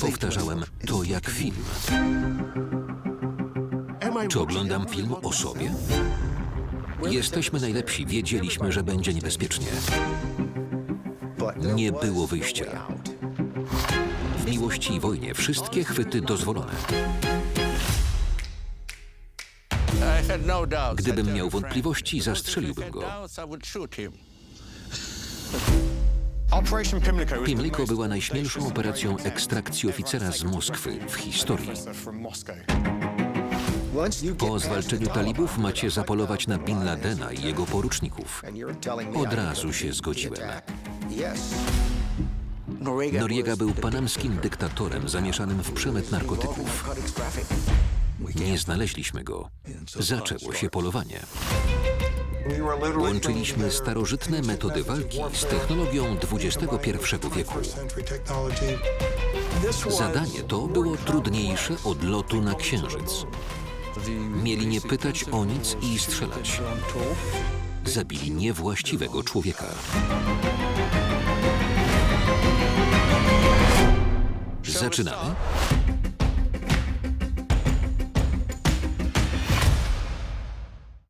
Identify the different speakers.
Speaker 1: Powtarzałem to jak film. Czy oglądam film o sobie? Jesteśmy najlepsi, wiedzieliśmy, że będzie niebezpiecznie. Nie było wyjścia. W miłości i wojnie wszystkie chwyty dozwolone.
Speaker 2: Gdybym miał wątpliwości, zastrzeliłbym go.
Speaker 1: Pimliko była najśmielszą operacją ekstrakcji oficera z Moskwy w historii. Po zwalczeniu talibów macie zapolować na Bin Ladena i jego poruczników. Od razu się zgodziłem. Noriega był panamskim dyktatorem zamieszanym w przemyt narkotyków. Nie znaleźliśmy go. Zaczęło się polowanie. Łączyliśmy starożytne metody walki z technologią XXI wieku. Zadanie to było trudniejsze od lotu na Księżyc. Mieli nie pytać o nic i strzelać. Zabili niewłaściwego człowieka. Zaczynamy?